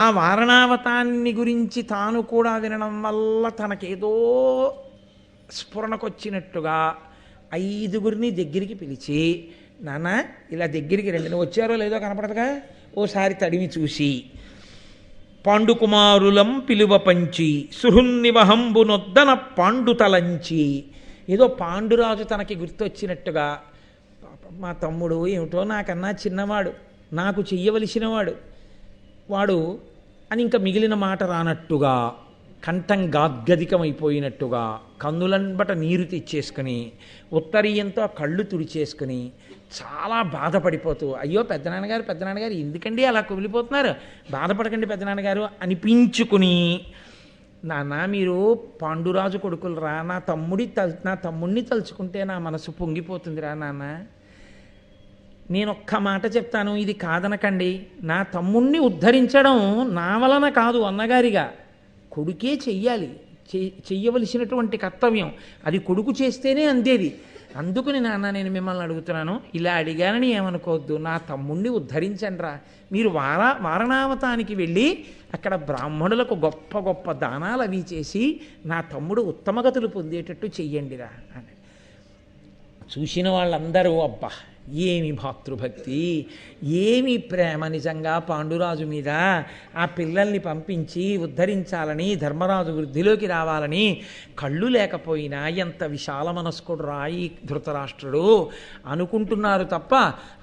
ఆ వారణావతాన్ని గురించి తాను కూడా వినడం వల్ల తనకేదో స్ఫురణకొచ్చినట్టుగా ఐదుగురిని దగ్గరికి పిలిచి నాన్న ఇలా దగ్గరికి రండి. నువ్వు వచ్చారో లేదో కనపడదుగా? ఓసారి తడివి చూసి. పాండుకుమారులం పిలువ పంచి సుహృన్నివహంబునొద్దన పాండుతలంచి ఏదో పాండురాజు తనకి గుర్తొచ్చినట్టుగా మా తమ్ముడు ఏమిటో నాకన్నా చిన్నవాడు. నాకు చెయ్యవలసినవాడు. వాడు అని ఇంకా మిగిలిన మాట రానట్టుగా కంఠం గాద్గదికమైపోయినట్టుగా కన్నులంబట నీరు తెచ్చేసుకుని ఉత్తరీయంతో ఆ కళ్ళు తుడిచేసుకుని చాలా బాధపడిపోతూ అయ్యో పెద్దనాన్నగారు పెద్దనాన్నగారు ఎందుకండి అలా కుమిలిపోతున్నారు? బాధపడకండి పెద్దనాన్నగారు అనిపించుకుని నాన్న మీరు పాండురాజు కొడుకులు రా నా తమ్ముడి తల్ నా తమ్ముడిని తలుచుకుంటే నా మనసు పొంగిపోతుందిరా నాన్న. నేను ఒక్క మాట చెప్తాను ఇది కాదనకండి. నా తమ్ముణ్ణి ఉద్ధరించడం నా వలన కాదు అన్నగారిగా. కొడుకే చెయ్యాలి చెయ్యవలసినటువంటి కర్తవ్యం. అది కొడుకు చేస్తేనే అందేది. అందుకని నాన్న నేను మిమ్మల్ని అడుగుతున్నాను ఇలా అడిగానని ఏమనుకోవద్దు. నా తమ్ముణ్ణి ఉద్ధరించండిరా. మీరు వార వారణావతానికి వెళ్ళి అక్కడ బ్రాహ్మణులకు గొప్ప గొప్ప దానాలు అవి చేసి నా తమ్ముడు ఉత్తమగతులు పొందేటట్టు చెయ్యండిరా అని. చూసిన వాళ్ళందరూ అబ్బా ఏమి మాతృభక్తి ఏమి ప్రేమ నిజంగా పాండురాజు మీద ఆ పిల్లల్ని పంపించి ఉద్ధరించాలని ధర్మరాజు వృద్ధిలోకి రావాలని కళ్ళు లేకపోయినా ఎంత విశాల మనస్కుడు రాయి ధృతరాష్ట్రుడు అనుకుంటున్నారు తప్ప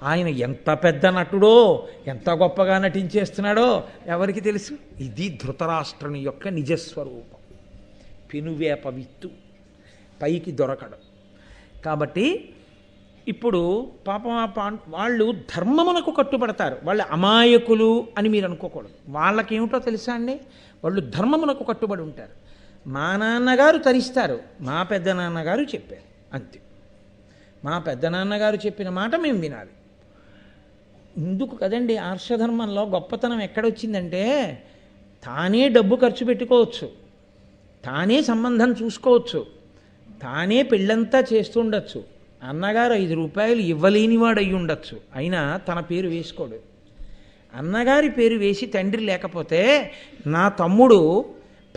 ఆయన ఎంత పెద్ద నటుడో ఎంత గొప్పగా నటించేస్తున్నాడో ఎవరికి తెలుసు? ఇది ధృతరాష్ట్రుని యొక్క నిజస్వరూపం. పెనువేప విత్తు పైకి దొరకడం. కాబట్టి ఇప్పుడు పాపం ఆ వాళ్ళు ధర్మమునకు కట్టుబడతారు. వాళ్ళు అమాయకులు అని మీరు అనుకోకూడదు. వాళ్ళకేమిటో తెలుసా అండి? వాళ్ళు ధర్మమునకు కట్టుబడి ఉంటారు. మా నాన్నగారు తరిస్తారు. మా పెద్ద నాన్నగారు చెప్పారు. అంతే. మా పెద్ద నాన్నగారు చెప్పిన మాట మేము వినాలి. ఇందుకు కదండి? ఆర్షధర్మంలో గొప్పతనం ఎక్కడొచ్చిందంటే తానే డబ్బు ఖర్చు పెట్టుకోవచ్చు. తానే సంబంధం చూసుకోవచ్చు. తానే పెళ్ళంతా చేస్తుండొచ్చు. అన్నగారు ఐదు రూపాయలు ఇవ్వలేనివాడు అయి ఉండొచ్చు అయినా తన పేరు వేసుకోడు. అన్నగారి పేరు వేసి తండ్రి లేకపోతే నా తమ్ముడు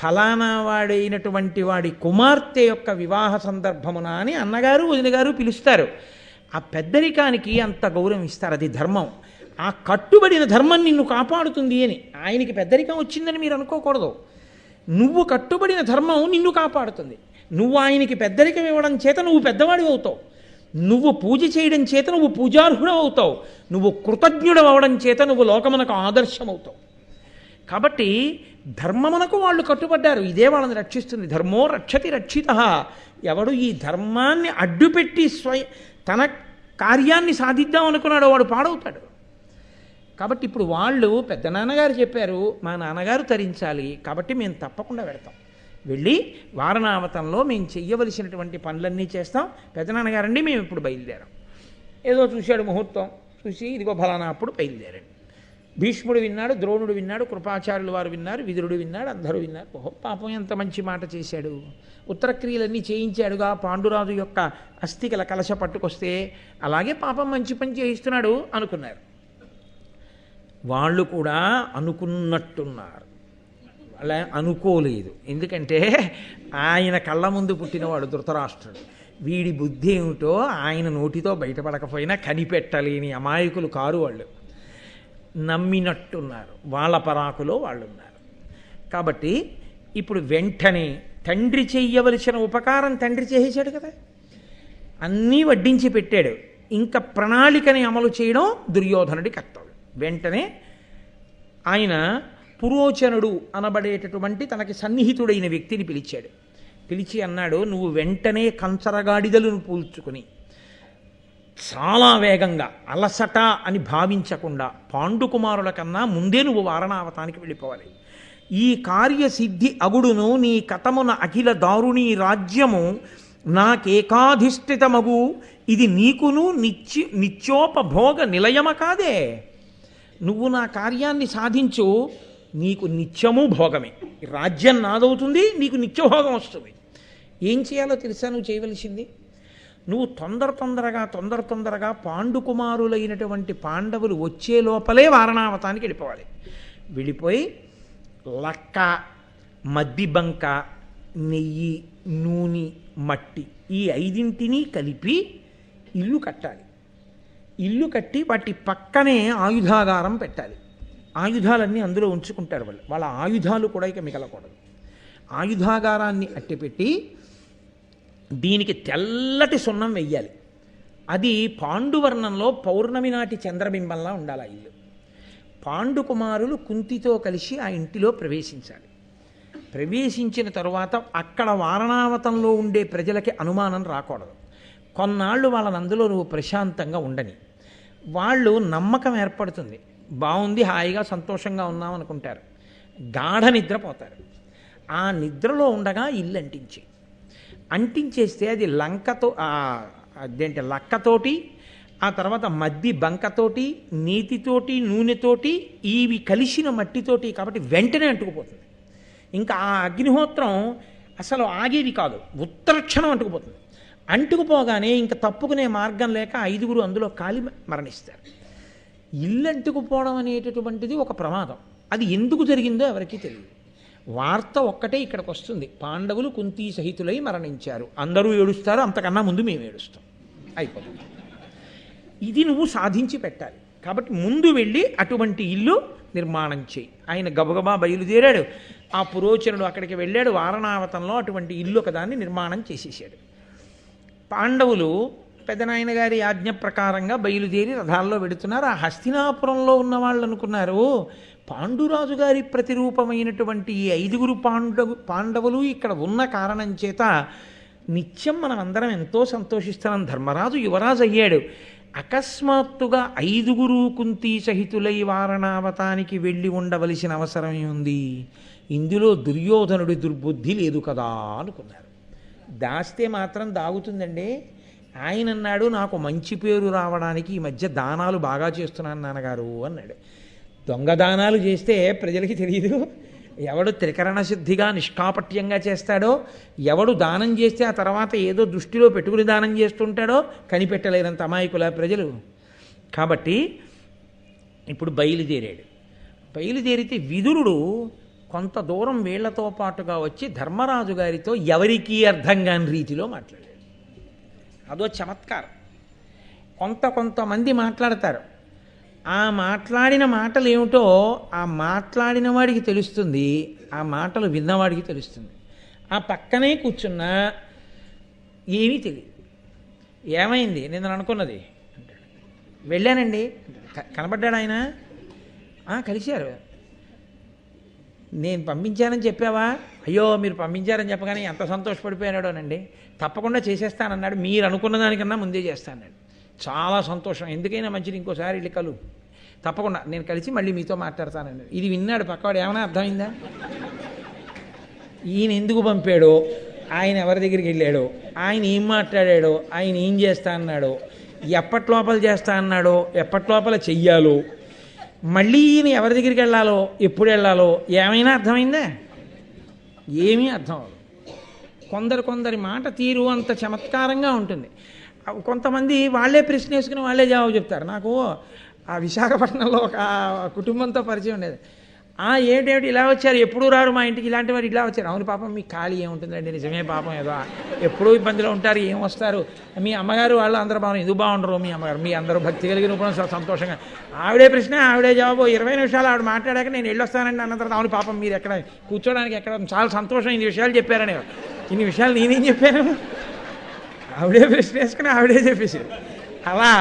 ఫలానా వాడైనటువంటి వాడి కుమార్తె యొక్క వివాహ సందర్భమున అని అన్నగారు వదిన గారు పిలుస్తారు. ఆ పెద్దరికానికి అంత గౌరవం ఇస్తారు. అది ధర్మం. ఆ కట్టుబడిన ధర్మం నిన్ను కాపాడుతుంది అని. ఆయనకి పెద్దరికం వచ్చిందని మీరు అనుకోకూడదు. నువ్వు కట్టుబడిన ధర్మం నిన్ను కాపాడుతుంది. నువ్వు ఆయనకి పెద్దరికం ఇవ్వడం చేత నువ్వు పెద్దవాడివి అవుతావు నువ్వు పూజ చేయడం చేత నువ్వు పూజార్హుడు అవుతావు నువ్వు కృతజ్ఞుడు అవడం చేత నువ్వు లోకమునకు ఆదర్శమవుతావు. కాబట్టి ధర్మమునకు వాళ్ళు కట్టుబడ్డారు. ఇదే వాళ్ళని రక్షిస్తుంది. ధర్మో రక్షతి రక్షిత. ఎవడు ఈ ధర్మాన్ని అడ్డుపెట్టి స్వయ తన కార్యాన్ని సాధిద్దాం అనుకున్నాడో వాడు పాడవుతాడు. కాబట్టి ఇప్పుడు వాళ్ళు పెద్ద నాన్నగారు చెప్పారు మా నాన్నగారు తరించాలి. కాబట్టి మేము తప్పకుండా పెడతాం వెళ్ళి వారణావతంలో మేము చెయ్యవలసినటువంటి పనులన్నీ చేస్తాం. పెదనాన్నగారండి మేము ఇప్పుడు బయలుదేరాం. ఏదో చూశాడు ముహూర్తం చూసి ఇదిగో ఫలానా అప్పుడు బయలుదేరండి. భీష్ముడు విన్నాడు ద్రోణుడు విన్నాడు కృపాచార్యులు వారు విన్నారు విదురుడు విన్నాడు అందరూ విన్నారు. ఓహో పాపం ఎంత మంచి మాట చేశాడు. ఉత్తరక్రియలన్నీ చేయించాడుగా పాండురాజు యొక్క అస్థికల కలశ పట్టుకొస్తే అలాగే పాపం మంచి పని చేయిస్తున్నాడు అనుకున్నారు. వాళ్ళు కూడా అనుకున్నట్టున్నారు. అలా అనుకోలేదు. ఎందుకంటే ఆయన కళ్ళ ముందు పుట్టినవాడు ధృతరాష్ట్రుడు. వీడి బుద్ధి ఏమిటో ఆయన నోటితో బయటపడకపోయినా కనిపెట్టలేని అమాయకులు కారు వాళ్ళు నమ్మినట్టున్నారు. వాళ్ళ పరాకులో వాళ్ళు ఉన్నారు కాబట్టి ఇప్పుడు వెంటనే తండ్రి చెయ్యవలసిన ఉపకారం తండ్రి చేసేసాడు కదా. అన్నీ వడ్డించి పెట్టాడు. ఇంకా ప్రణాళికని అమలు చేయడం దుర్యోధనుడి కర్తవ్యం. వెంటనే ఆయన పురోచనుడు అనబడేటటువంటి తనకి సన్నిహితుడైన వ్యక్తిని పిలిచాడు. పిలిచి అన్నాడు నువ్వు వెంటనే కంచరగాడిదలను పూల్చుకుని చాలా వేగంగా అలసట అని భావించకుండా పాండుకుమారుల కన్నా ముందే నువ్వు వారణావతానికి వెళ్ళిపోవాలి. ఈ కార్యసిద్ధి అగుడును నీ కథమున అఖిల దారుణీ రాజ్యము నాకేకాధిష్ఠితమగు. ఇది నీకును నిత్య నిత్యోపభోగ నిలయమ కాదే. నువ్వు నా కార్యాన్ని సాధించు. నీకు నిత్యము భోగమే. రాజ్యం నాదవుతుంది నీకు నిత్యభోగం వస్తుంది. ఏం చేయాలో తెలుసా నువ్వు చేయవలసింది? నువ్వు తొందర తొందరగా తొందర తొందరగా పాండుకుమారులైనటువంటి పాండవులు వచ్చే లోపలే వారణావతానికి వెళ్ళిపోవాలి. వెళ్ళిపోయి లక్క మద్దిబంక నెయ్యి నూనె మట్టి ఈ ఐదింటిని కలిపి ఇల్లు కట్టాలి. ఇల్లు కట్టి వాటి పక్కనే ఆయుధాగారం పెట్టాలి. ఆయుధాలన్నీ అందులో ఉంచుకుంటారు వాళ్ళు. వాళ్ళ ఆయుధాలు కూడా ఇక మిగలకూడదు. ఆయుధాగారాన్ని అట్టిపెట్టి దీనికి తెల్లటి సున్నం వెయ్యాలి. అది పాండువర్ణంలో పౌర్ణమి నాటి చంద్రబింబంలా ఉండాలి ఆ ఇల్లు. పాండుకుమారులు కుంతితో కలిసి ఆ ఇంటిలో ప్రవేశించాలి. ప్రవేశించిన తరువాత అక్కడ వారణావతంలో ఉండే ప్రజలకి అనుమానం రాకూడదు. కొన్నాళ్ళు వాళ్ళని అందులో నువ్వు ప్రశాంతంగా ఉండని. వాళ్ళు నమ్మకం ఏర్పడుతుంది. బాగుంది హాయిగా సంతోషంగా ఉన్నాం అనుకుంటారు. గాఢ నిద్రపోతారు. ఆ నిద్రలో ఉండగా ఇల్లు అంటించి. అంటించేస్తే అది లంకతో అదేంటి లక్కతోటి ఆ తర్వాత మద్ది బంకతోటి నీతితోటి నూనెతోటి ఇవి కలిసిన మట్టితోటి కాబట్టి వెంటనే అంటుకుపోతుంది. ఇంకా ఆ అగ్నిహోత్రం అసలు ఆగేది కాదు. ఉత్తరక్షణం అంటుకుపోతుంది. అంటుకుపోగానే ఇంకా తప్పుకునే మార్గం లేక ఐదుగురు అందులో కాలి మరణిస్తారు. ఇల్లు అంటుకుపోవడం అనేటటువంటిది ఒక ప్రమాదం. అది ఎందుకు జరిగిందో ఎవరికీ తెలియదు. వార్త ఒక్కటే ఇక్కడికి వస్తుంది. పాండవులు కుంతీ సహితులై మరణించారు. అందరూ ఏడుస్తారు అంతకన్నా ముందు మేము ఏడుస్తాం. అయిపోతుంది. ఇది నువ్వు సాధించి పెట్టాలి. కాబట్టి ముందు వెళ్ళి అటువంటి ఇల్లు నిర్మాణం చేయి. ఆయన గబగబా బయలుదేరాడు. ఆ పురోచనుడు అక్కడికి వెళ్ళాడు. వారణావతంలో అటువంటి ఇల్లు ఒకదాన్ని నిర్మాణం చేసేసాడు. పాండవులు పెదనాయన గారి ఆజ్ఞ ప్రకారంగా బయలుదేరి రథాల్లో వెడుతున్నారు. ఆ హస్తినాపురంలో ఉన్న వాళ్ళు అనుకున్నారు పాండురాజు గారి ప్రతిరూపమైనటువంటి ఈ ఐదుగురు పాండవు పాండవులు ఇక్కడ ఉన్న కారణం చేత నిత్యం మనం అందరం ఎంతో సంతోషిస్తున్నాం. ధర్మరాజు యువరాజు అయ్యాడు. అకస్మాత్తుగా ఐదుగురు కుంతి సహితులై వారణావతానికి వెళ్ళి ఉండవలసిన అవసరం ఉంది ఇందులో దుర్యోధనుడి దుర్బుద్ధి లేదు కదా అనుకున్నారు. దాస్తే మాత్రం దాగుతుందండి. ఆయన అన్నాడు నాకు మంచి పేరు రావడానికి ఈ మధ్య దానాలు బాగా చేస్తున్నాను నాన్నగారు అన్నాడు. దొంగ దానాలు చేస్తే ప్రజలకి తెలియదు ఎవడు త్రికరణ శుద్ధిగా నిష్కాపట్యంగా చేస్తాడో ఎవడు దానం చేస్తే ఆ తర్వాత ఏదో దృష్టిలో పెట్టుకుని దానం చేస్తుంటాడో కనిపెట్టలేనంత అమాయకుల ప్రజలు. కాబట్టి ఇప్పుడు బయలుదేరాడు. బయలుదేరితే విదురుడు కొంత దూరం వీళ్ళతో పాటుగా వచ్చి ధర్మరాజు గారితో ఎవరికీ అర్థం కాని రీతిలో మాట్లాడాడు. అదో చమత్కారం. కొంత కొంతమంది మాట్లాడతారు. ఆ మాట్లాడిన మాటలు ఏమిటో ఆ మాట్లాడిన వాడికి తెలుస్తుంది ఆ మాటలు విన్నవాడికి తెలుస్తుంది. ఆ పక్కనే కూర్చున్నా ఏమీ తెలియదు. ఏమైంది? నేను అనుకున్నది. వెళ్ళానండి. క- కనబడ్డాడు ఆయన. కలిశారు. నేను పంపించానని చెప్పావా? అయ్యో మీరు పంపించారని చెప్పగానే ఎంత సంతోషపడిపోయాడోనండి తప్పకుండా చేసేస్తానన్నాడు. మీరు అనుకున్న దానికన్నా ముందే చేస్తానన్నాడు. చాలా సంతోషం. ఎందుకైనా మంచిది ఇంకోసారి వెళ్ళి కలు. తప్పకుండా. నేను కలిసి మళ్ళీ మీతో మాట్లాడతానండి ఇది విన్నాడు పక్కవాడు. ఏమైనా అర్థమైందా? ఈయన ఎందుకు పంపాడో ఆయన ఎవరి దగ్గరికి వెళ్ళాడో ఆయన ఏం మాట్లాడాడో ఆయన ఏం చేస్తా అన్నాడో ఎప్పటి లోపల చేస్తా అన్నాడో ఎప్పటి లోపల చెయ్యాలో మళ్ళీ ఈయన ఎవరి దగ్గరికి వెళ్ళాలో ఎప్పుడు వెళ్ళాలో ఏమైనా అర్థమైందా? ఏమీ అర్థం అవ్వదు. కొందరు కొందరి మాట తీరు అంత చమత్కారంగా ఉంటుంది. కొంతమంది వాళ్ళే ప్రశ్న వేసుకుని వాళ్ళే జవాబు చెప్తారు. నాకు ఆ విశాఖపట్నంలో ఒక కుటుంబంతో పరిచయం ఉండేది. ఆ ఏమిటేమిటి ఇలా వచ్చారు. ఎప్పుడు రారు మా ఇంటికి. ఇలాంటి వారు ఇలా వచ్చారు. అవును పాపం మీ ఖాళీ ఏముంటుందండి? నిజమే పాపం ఏదో ఎప్పుడూ ఇబ్బందిలో ఉంటారు ఏం వస్తారు? మీ అమ్మగారు వాళ్ళు అందరూ బాగున్నారు. ఎందుకు బాగుండరు మీ అమ్మగారు? మీ అందరూ భక్తి కలిగిన కూడా చాలా సంతోషంగా. ఆవిడే ప్రశ్న ఆవిడే జవాబు. ఇరవై నిమిషాలు ఆవిడ మాట్లాడాక నేను వెళ్ళొస్తానండి అన్న తర్వాత అవును పాపం మీరు ఎక్కడ కూర్చోడానికి ఎక్కడ చాలా సంతోషం. ఇన్ని విషయాలు చెప్పారని ఇన్ని విషయాలు నేనేం చెప్పాను? ఆవిడే ప్రశ్న వేసుకుని ఆవిడే చెప్పేసి అలా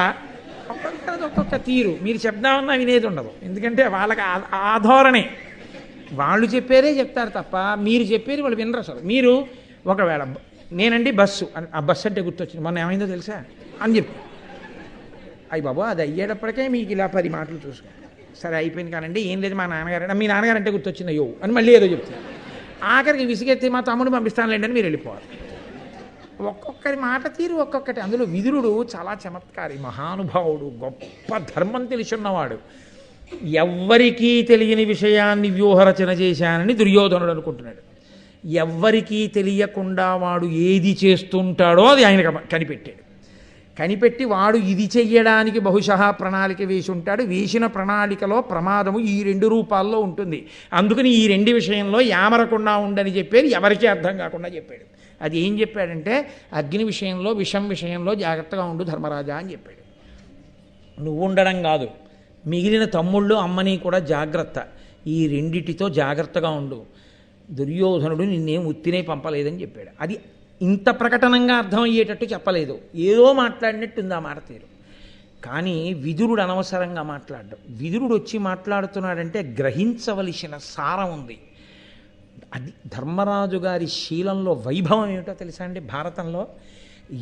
ఒక్కొక్కరిది ఒక్కొక్క తీరు. మీరు చెప్దామన్నా వినేది ఉండదు. ఎందుకంటే వాళ్ళకి ఆ- వాళ్ళు చెప్పారే చెప్తారు తప్ప మీరు చెప్పేది వాళ్ళు వినరు అసలు. మీరు ఒకవేళ నేనండి బస్సు. ఆ బస్సు అంటే గుర్తొచ్చింది. మొన్న ఏమైందో తెలుసా? అని చెప్పి. అయ్యి బాబు అది అయ్యేటప్పటికే మీకు ఇలా పది మాటలు చూసుకో. సరే అయిపోయింది కానండి. ఏం లేదు మా నాన్నగారు. మీ నాన్నగారు అంటే గుర్తొచ్చింది. అయ్యో అని మళ్ళీ ఏదో చెప్తాను ఆఖరికి విసిగెత్తి మా తమ్ముడు పంపిస్తానులేండి అని మీరు వెళ్ళిపోవాలి. ఒక్కొక్కరి మాట తీరు ఒక్కొక్కటి. అందులో విదురుడు చాలా చమత్కారి మహానుభావుడు గొప్ప ధర్మం తెలుసున్నవాడు ఎవ్వరికీ తెలియని విషయాన్ని వ్యూహరచన చేశానని దుర్యోధనుడు అనుకుంటున్నాడు. ఎవ్వరికీ తెలియకుండా వాడు ఏది చేస్తుంటాడో అది ఆయన కనిపెట్టాడు. కనిపెట్టి వాడు ఇది చెయ్యడానికి బహుశా ప్రణాళిక వేసి ఉంటాడు. వేసిన ప్రణాళికలో ప్రమాదము ఈ రెండు రూపాల్లో ఉంటుంది. అందుకని ఈ రెండు విషయంలో యామరకుండా ఉండని చెప్పేది ఎవరికీ అర్థం కాకుండా చెప్పాడు. అది ఏం చెప్పాడంటే అగ్ని విషయంలో విషం విషయంలో జాగ్రత్తగా ఉండు ధర్మరాజా అని చెప్పాడు. నువ్వు ఉండడం కాదు మిగిలిన తమ్ముళ్ళు అమ్మని కూడా జాగ్రత్త. ఈ రెండిటితో జాగ్రత్తగా ఉండు. దుర్యోధనుడు నిన్నేం ఉత్తినే పంపలేదని చెప్పాడు. అది ఇంత ప్రకటనంగా అర్థమయ్యేటట్టు చెప్పలేదు. ఏదో మాట్లాడినట్టు ఉంది ఆ మాట తీరు. కానీ విదురుడు అనవసరంగా మాట్లాడడం. విదురుడు వచ్చి మాట్లాడుతున్నాడంటే గ్రహించవలసిన సారం ఉంది. అది ధర్మరాజు గారి శీలంలో వైభవం ఏమిటో తెలుసా అండి? భారతంలో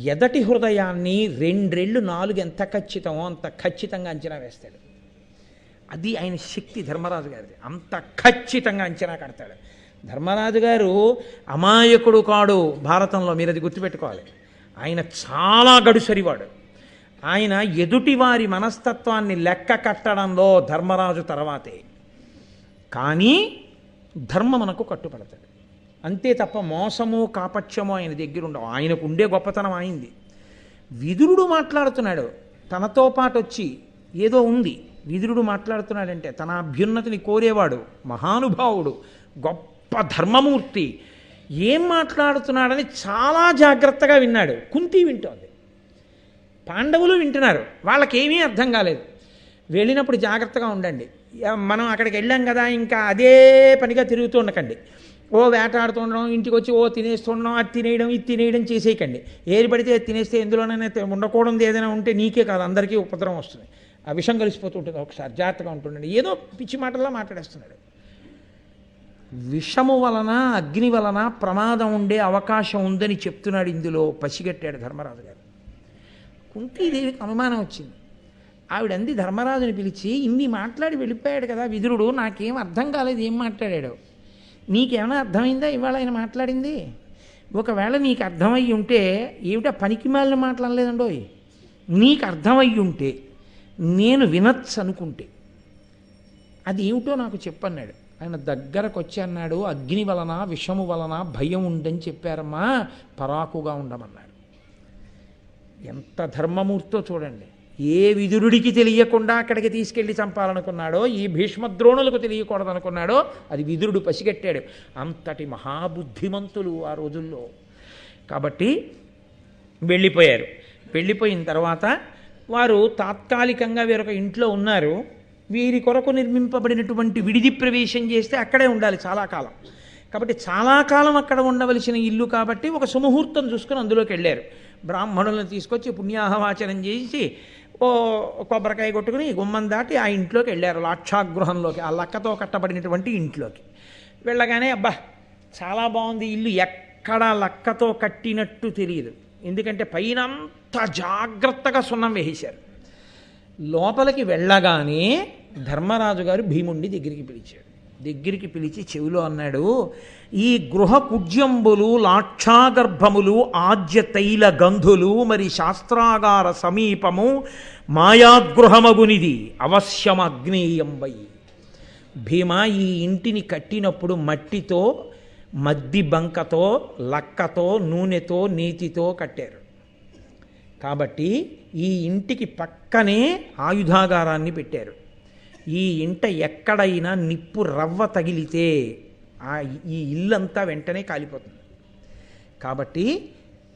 ఎదటి హృదయాన్ని రెండ్రెళ్ళు నాలుగు ఎంత ఖచ్చితమో అంత ఖచ్చితంగా అంచనా వేస్తాడు. అది ఆయన శక్తి ధర్మరాజు గారిది. అంత ఖచ్చితంగా అంచనా కడతాడు. ధర్మరాజు గారు అమాయకుడు కాడు భారతంలో మీరు అది గుర్తుపెట్టుకోవాలి. ఆయన చాలా గడుసరివాడు. ఆయన ఎదుటి వారి మనస్తత్వాన్ని లెక్క కట్టడంలో ధర్మరాజు తర్వాతే. కానీ ధర్మమునకు కట్టుపడతాడు అంతే తప్ప మోసము కాపట్యము ఆయన దగ్గర ఉండవు. ఆయనకు ఉండే గొప్పతనం అయింది విదురుడు మాట్లాడుతున్నాడు. తనతో పాటు వచ్చి ఏదో ఉంది. విదురుడు మాట్లాడుతున్నాడంటే తన అభ్యున్నతిని కోరేవాడు మహానుభావుడు గొప్ప ధర్మమూర్తి. ఏం మాట్లాడుతున్నాడని చాలా జాగ్రత్తగా విన్నాడు. కుంతి వింటోంది. పాండవులు వింటున్నారు. వాళ్ళకేమీ అర్థం కాలేదు. వెళ్ళినప్పుడు జాగ్రత్తగా ఉండండి. మనం అక్కడికి వెళ్ళాం కదా ఇంకా అదే పనిగా తిరుగుతూ ఉండకండి. ఓ వేటాడుతుండడం ఇంటికి వచ్చి ఓ తినేస్తుండడం అది తినేయడం ఇది తినేయడం చేసేయకండి. ఏది పడితే అది తినేస్తే ఎందులోనైనా ఉండకూడదు ఏదైనా ఉంటే నీకే కాదు అందరికీ ఉపద్రవం వస్తుంది. ఆ విషం కలిసిపోతూ ఉంటుంది ఒకసారి జాగ్రత్తగా ఉంటుండండి. ఏదో పిచ్చి మాటల్లో మాట్లాడేస్తున్నాడు. విషము వలన అగ్ని వలన ప్రమాదం ఉండే అవకాశం ఉందని చెప్తున్నాడు ఇందులో పసిగట్టాడు ధర్మరాజు గారు. కుంతీదేవికి అనుమానం వచ్చింది. ఆవిడ అంది ధర్మరాజుని పిలిచి ఇన్ని మాట్లాడి వెళ్ళిపోయాడు కదా విదురుడు నాకేం అర్థం కాలేదు ఏం మాట్లాడాడు? నీకేమైనా అర్థమైందా ఇవాళ ఆయన మాట్లాడింది? ఒకవేళ నీకు అర్థమయ్యి ఉంటే ఏమిటా పనికి మాలిన మాట్లాడలేదండోయ్ నీకు అర్థమయ్యి ఉంటే నేను వినొచ్చు అనుకుంటే. అది ఏమిటో నాకు చెప్పన్నాడు. ఆయన దగ్గరకు వచ్చి అన్నాడు అగ్ని వలన విషము వలన భయం ఉందని చెప్పారమ్మా పరాకుగా ఉండమన్నాడు. ఎంత ధర్మమూర్తో చూడండి. ఏ విదురుడికి తెలియకుండా అక్కడికి తీసుకెళ్ళి చంపాలనుకున్నాడో ఈ భీష్మద్రోణులకు తెలియకూడదనుకున్నాడో అది విదురుడు పసిగట్టాడు. అంతటి మహాబుద్ధిమంతులు ఆ రోజుల్లో. కాబట్టి వెళ్ళిపోయారు. వెళ్ళిపోయిన తర్వాత వారు తాత్కాలికంగా వేరొక ఇంట్లో ఉన్నారు. వీరి కొరకు నిర్మింపబడినటువంటి విడిది ప్రవేశం చేస్తే అక్కడే ఉండాలి చాలా కాలం. కాబట్టి చాలా కాలం అక్కడ ఉండవలసిన ఇల్లు కాబట్టి ఒక సుముహూర్తం చూసుకుని అందులోకి వెళ్ళారు. బ్రాహ్మణులను తీసుకొచ్చి పుణ్యాహవాచనం చేసి ఓ కొబ్బరికాయ కొట్టుకుని గుమ్మం దాటి ఆ ఇంట్లోకి వెళ్ళారు లాక్షాగృహంలోకి ఆ లక్కతో కట్టబడినటువంటి ఇంట్లోకి. వెళ్ళగానే అబ్బా చాలా బాగుంది ఇల్లు ఎక్కడ లక్కతో కట్టినట్టు తెలియదు. ఎందుకంటే పైన అంత జాగ్రత్తగా సున్నం వేసేశారు. లోపలికి వెళ్ళగానే ధర్మరాజు గారు భీముణ్ణి దగ్గరికి పిలిచాడు. దగ్గరికి పిలిచి చెవిలో అన్నాడు ఈ గృహ కుజ్యంబులు లాక్షాగర్భములు ఆద్య తైల గంధులు మరి శాస్త్రాగార సమీపము మాయాగృహమగునిది అవశ్యం అగ్నేయంబై భీమా ఈ ఇంటిని కట్టినప్పుడు మట్టితో మద్ది బంకతో లక్కతో నూనెతో నీతితో కట్టారు. కాబట్టి ఈ ఇంటికి పక్కనే ఆయుధాగారాన్ని పెట్టారు. ఈ ఇంట ఎక్కడైనా నిప్పు రవ్వ తగిలితే ఆ ఈ ఇల్లంతా వెంటనే కాలిపోతుంది. కాబట్టి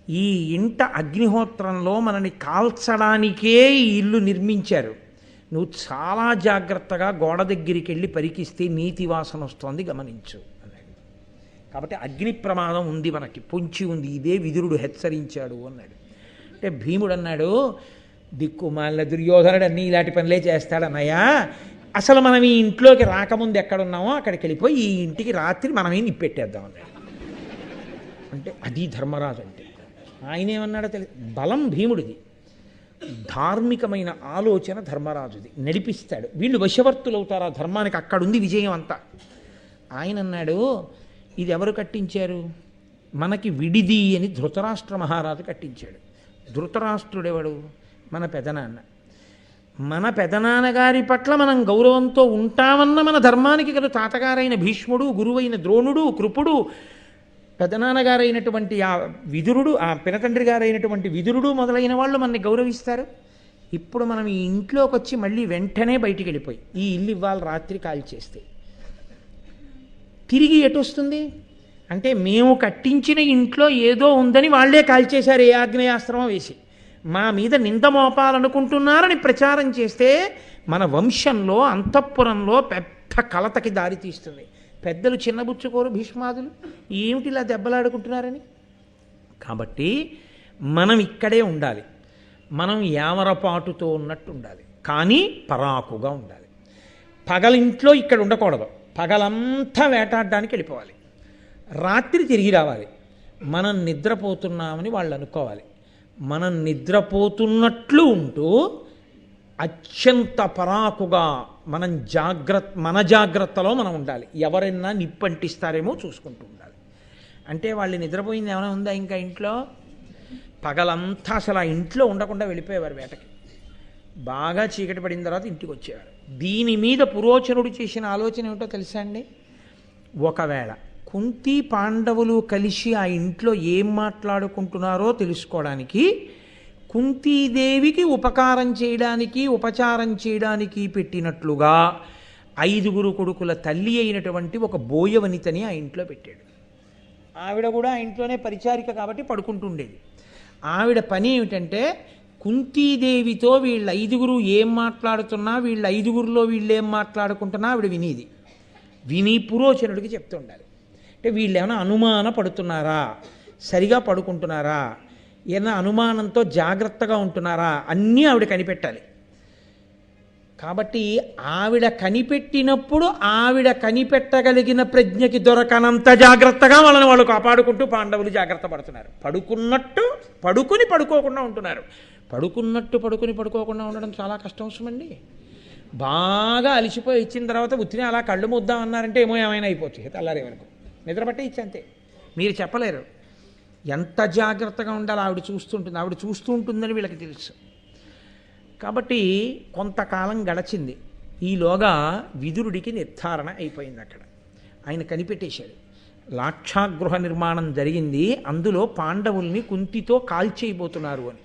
ఈ ఇంట అగ్నిహోత్రంలో మనని కాల్చడానికే ఈ ఇల్లు నిర్మించారు. నువ్వు చాలా జాగ్రత్తగా గోడ దగ్గరికి వెళ్ళి పరికిస్తే నీతి వాసన వస్తోంది గమనించు అన్నాడు. కాబట్టి అగ్ని ప్రమాదం ఉంది మనకి పొంచి ఉంది ఇదే విదురుడు హెచ్చరించాడు అన్నాడు. అంటే భీముడు అన్నాడు దిక్కుమాల దుర్యోధనుడు అన్నీ ఇలాంటి పనులే చేస్తాడన్నయ్యా. అసలు మనం ఈ ఇంట్లోకి రాకముందు ఎక్కడున్నామో అక్కడికి వెళ్ళిపోయి ఈ ఇంటికి రాత్రి మనమే నిప్పెట్టేద్దాం అన్నాడు అంటే అది ధర్మరాజు అంటే. ఆయన ఏమన్నాడో బలం భీముడిది. ధార్మికమైన ఆలోచన ధర్మరాజుది. నడిపిస్తాడు. వీళ్ళు వశవర్తులు అవుతారు ఆ ధర్మానికి. అక్కడుంది విజయం అంతా. ఆయన అన్నాడు ఇది ఎవరు కట్టించారు? మనకి విడిది అని ధృతరాష్ట్ర మహారాజు కట్టించాడు. ధృతరాష్ట్రుడెవడు? మన పెదనాన్న. మన పెదనాన్నగారి పట్ల మనం గౌరవంతో ఉంటామన్న మన ధర్మానికి కదా తాతగారైన భీష్ముడు గురువైన ద్రోణుడు కృపుడు పెదనాన్నగారైనటువంటి ఆ విదురుడు ఆ పినతండ్రి గారైనటువంటి విదురుడు మొదలైన వాళ్ళు మనని గౌరవిస్తారు. ఇప్పుడు మనం ఈ ఇంట్లోకి వచ్చి మళ్ళీ వెంటనే బయటికి వెళ్ళిపోయి ఈ ఇల్లు ఇవ్వాలి రాత్రి కాల్ చేస్తే. తిరిగి ఎటు వస్తుంది అంటే మేము కట్టించిన ఇంట్లో ఏదో ఉందని వాళ్ళే కాల్చేశారు ఏ ఆగ్నేయాస్త్రమో వేసి. మా మీద నింద మోపాలనుకుంటున్నారని ప్రచారం చేస్తే మన వంశంలో అంతఃపురంలో పెద్ద కలతకి దారి తీస్తుంది. పెద్దలు చిన్నబుచ్చుకోరు భీష్మాదులు. ఏమిటి ఇలా దెబ్బలాడుకుంటున్నారని? కాబట్టి మనం ఇక్కడే ఉండాలి. మనం యామరపాటుతో ఉన్నట్టు ఉండాలి. కానీ పరాకుగా ఉండాలి. పగలింట్లో ఇక్కడ ఉండకూడదు. పగలంతా వేటాడడానికి వెళ్ళిపోవాలి. రాత్రి తిరిగి రావాలి. మనం నిద్రపోతున్నామని వాళ్ళు అనుకోవాలి. మనం నిద్రపోతున్నట్లు ఉంటూ అత్యంత పరాకుగా మనం జాగ్రత్త మన జాగ్రత్తలో మనం ఉండాలి. ఎవరైనా నిప్పంటిస్తారేమో చూసుకుంటూ ఉండాలి. అంటే వాళ్ళు నిద్రపోయింది ఏమైనా ఉందా ఇంకా ఇంట్లో? పగలంతా అసలు ఆ ఇంట్లో ఉండకుండా వెళ్ళిపోయేవారు వేటకి. బాగా చీకటి పడిన తర్వాత ఇంటికి వచ్చేవారు. దీని మీద పురోచనుడు చేసిన ఆలోచన ఏమిటో తెలుసా అండి? ఒకవేళ కుంతి పాండవులు కలిసి ఆ ఇంట్లో ఏం మాట్లాడుకుంటున్నారో తెలుసుకోవడానికి కుంతీదేవికి ఉపకారం చేయడానికి ఉపచారం చేయడానికి పెట్టినట్లుగా ఐదుగురు కొడుకుల తల్లి అయినటువంటి ఒక బోయవనితని ఆ ఇంట్లో పెట్టాడు. ఆవిడ కూడా ఆ ఇంట్లోనే పరిచారిక కాబట్టి పడుకుంటుండేది. ఆవిడ పని ఏమిటంటే కుంతీదేవితో వీళ్ళ ఐదుగురు ఏం మాట్లాడుతున్నా వీళ్ళ ఐదుగురిలో వీళ్ళు ఏం మాట్లాడుకుంటున్నా ఆవిడ వినేది. విని పురోచనుడికి చెప్తుండాలి. అంటే వీళ్ళు ఏమైనా అనుమాన పడుతున్నారా? సరిగా పడుకుంటున్నారా? ఏమైనా అనుమానంతో జాగ్రత్తగా ఉంటున్నారా? అన్నీ ఆవిడ కనిపెట్టాలి. కాబట్టి ఆవిడ కనిపెట్టినప్పుడు ఆవిడ కనిపెట్టగలిగిన ప్రజ్ఞకి దొరకనంత జాగ్రత్తగా వాళ్ళని వాళ్ళు కాపాడుకుంటూ పాండవులు జాగ్రత్త పడుతున్నారు. పడుకున్నట్టు పడుకుని పడుకోకుండా ఉంటున్నారు. పడుకున్నట్టు పడుకుని పడుకోకుండా ఉండడం చాలా కష్టం అవసరమండి బాగా అలిసిపోయి ఇచ్చిన తర్వాత ఉత్తిని అలా కళ్ళు ముద్దాం అన్నారంటే ఏమో ఏమైనా అయిపోవచ్చు. తెల్లారే నిద్రపట్టే ఇచ్చి అంతే. మీరు చెప్పలేరు. ఎంత జాగ్రత్తగా ఉండాలో ఆవిడ చూస్తుంటుంది. ఆవిడ చూస్తూ ఉంటుందని వీళ్ళకి తెలుసు. కాబట్టి కొంతకాలం గడచింది. ఈలోగా విదురుడికి నిర్ధారణ అయిపోయింది అక్కడ. ఆయన కనిపెట్టేశాడు. లాక్షాగృహ నిర్మాణం జరిగింది. అందులో పాండవుల్ని కుంతితో కాల్చేయబోతున్నారు అని.